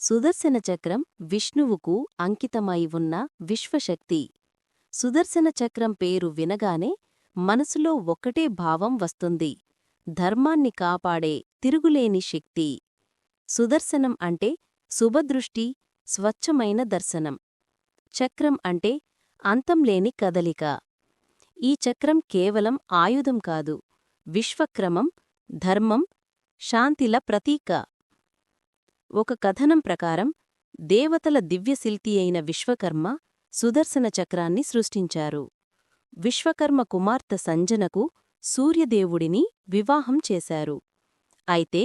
సుదర్శన చక్రం విష్ణువుకు అంకితమై ఉన్న విశ్వశక్తి. సుదర్శన చక్రం పేరు వినగానే మనసులో ఒక్కటే భావం వస్తుంది. ధర్మాన్ని కాపాడే తిరుగులేని శక్తి. సుదర్శనం అంటే శుభదృష్టి స్వచ్ఛమైన దర్శనం. చక్రం అంటే అంతంలేని కదలిక. ఈ చక్రం కేవలం ఆయుధం కాదు. విశ్వక్రమం ధర్మం శాంతిల ప్రతీక. ఒక కథనం ప్రకారం దేవతల దివ్యశిల్పి అయిన విశ్వకర్మ సుదర్శన చక్రాన్ని సృష్టించారు. విశ్వకర్మ కుమార్తె సంజనకు సూర్యదేవుడిని వివాహం చేశారు. అయితే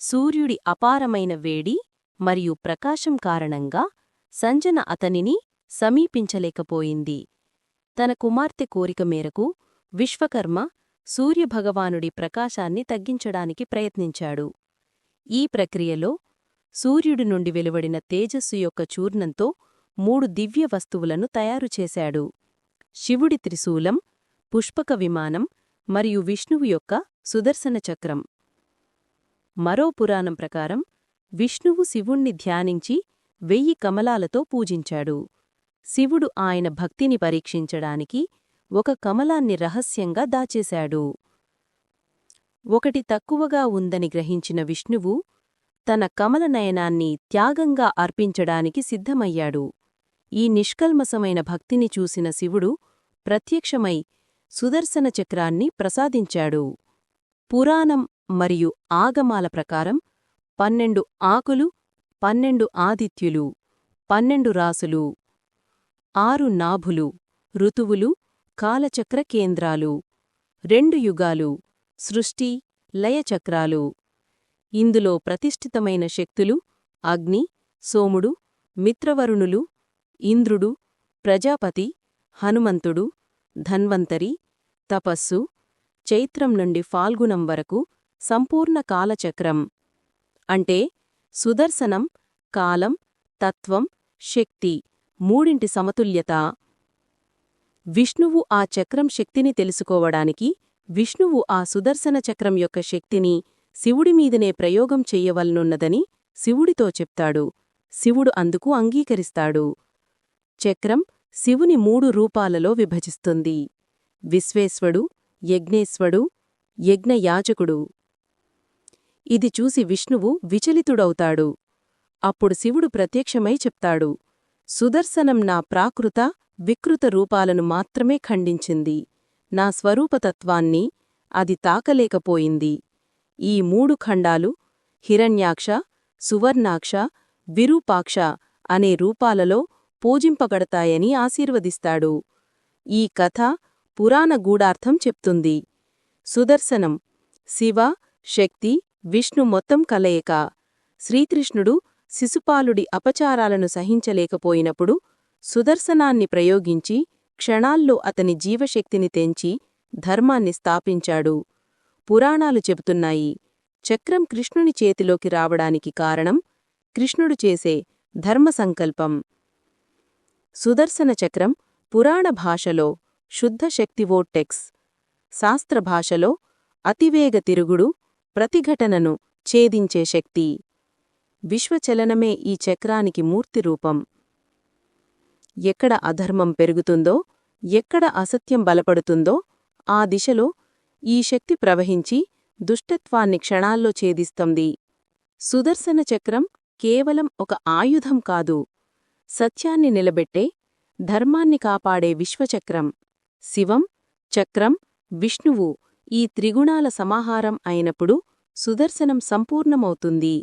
సూర్యుడి అపారమైన వేడి మరియు ప్రకాశం కారణంగా సంజన అతనిని సమీపించలేకపోయింది. తన కుమార్తె కోరిక మేరకు విశ్వకర్మ సూర్యభగవానుడి ప్రకాశాన్ని తగ్గించడానికి ప్రయత్నించాడు. ఈ ప్రక్రియలో సూర్యుడి నుండి వెలువడిన తేజస్సు యొక్క చూర్ణంతో మూడు దివ్య వస్తువులను తయారుచేశాడు శివుడి త్రిశూలం పుష్పక విమానం మరియు విష్ణువు యొక్క సుదర్శన చక్రం. మరో పురాణం ప్రకారం విష్ణువు శివుణ్ణి ధ్యానించి వెయ్యి కమలాలతో పూజించాడు. శివుడు ఆయన భక్తిని పరీక్షించడానికి ఒక కమలాన్ని రహస్యంగా దాచేశాడు. ఒకటి తక్కువగా ఉందని గ్రహించిన విష్ణువు తన కమలనయనాన్ని త్యాగంగా అర్పించడానికి సిద్ధమయ్యాడు. ఈ నిష్కల్మసమైన భక్తిని చూసిన శివుడు ప్రత్యక్షమై సుదర్శన చక్రాన్ని ప్రసాదించాడు. పురాణం మరియు ఆగమాల ప్రకారం పన్నెండు ఆకులు పన్నెండు ఆదిత్యులు పన్నెండు రాసులు ఆరు నాభులు ఋతువులు కాలచక్ర కేంద్రాలు రెండు యుగాలు సృష్టి లయచక్రాలు ఇందులో ప్రతిష్ఠితమైన శక్తులు అగ్ని సోముడు మిత్రవరుణులు ఇంద్రుడు ప్రజాపతి హనుమంతుడు ధన్వంతరి తపస్సు చైత్రం నుండి ఫాల్గుణం వరకు సంపూర్ణ కాలచక్రం. అంటే సుదర్శనం కాలం తత్వం శక్తి మూడింటి సమతుల్యత. విష్ణువు ఆ చక్రం శక్తిని తెలుసుకోవడానికి విష్ణువు ఆ సుదర్శన చక్రం యొక్క శక్తిని శివుడిమీదనే ప్రయోగం చెయ్యవలనున్నదని శివుడితో చెప్తాడు. శివుడు అందుకు అంగీకరిస్తాడు. చక్రం శివుని మూడు రూపాలలో విభజిస్తుంది. విశ్వేశ్వడు యజ్ఞేశ్వడు యజ్ఞయాచకుడు ఇది చూసి విష్ణువు విచలితుడవుతాడు. అప్పుడు శివుడు ప్రత్యక్షమై చెప్తాడు. సుదర్శనం నా ప్రాకృత వికృత రూపాలను మాత్రమే ఖండించింది. నా స్వరూపతత్వాన్ని అది తాకలేకపోయింది. ఈ మూడు ఖండాలు హిరణ్యాక్ష సువర్ణాక్ష విరూపాక్ష అనే రూపాలలో పూజింపబడతాయని ఆశీర్వదిస్తాడు. ఈ కథ పురాణ గూఢార్థం చెప్తుంది. సుదర్శనం శివ శక్తి విష్ణు మొత్తం కలయిక. శ్రీకృష్ణుడు శిశుపాలుడి అపచారాలను సహించలేకపోయినప్పుడు సుదర్శనాన్ని ప్రయోగించి క్షణాల్లో అతని జీవశక్తిని తెంచి ధర్మాన్ని స్థాపించాడు. పురాణాలు చెబుతున్నాయి. చక్రం కృష్ణుని చేతిలోకి రావడానికి కారణం కృష్ణుడు చేసే ధర్మసంకల్పం సుదర్శన చక్రం పురాణ భాషలో శుద్ధ శక్తివోట్టెక్స్ శాస్త్రభాషలో అతివేగ తిరుగుడు ప్రతిఘటనను ఛేదించే శక్తి. విశ్వచలనమే ఈ చక్రానికి మూర్తిరూపం ఎక్కడ అధర్మం పెరుగుతుందో ఎక్కడ అసత్యం బలపడుతుందో ఆ దిశలో ఈ శక్తి ప్రవహించి దుష్టత్వాన్ని క్షణాల్లో ఛేదిస్తుంది. సుదర్శన చక్రం కేవలం ఒక ఆయుధం కాదు. సత్యాన్ని నిలబెట్టే ధర్మాన్ని కాపాడే విశ్వచక్రం. శివం చక్రం విష్ణువు ఈ త్రిగుణాల సమాహారం అయినప్పుడు సుదర్శనం సంపూర్ణమవుతుంది.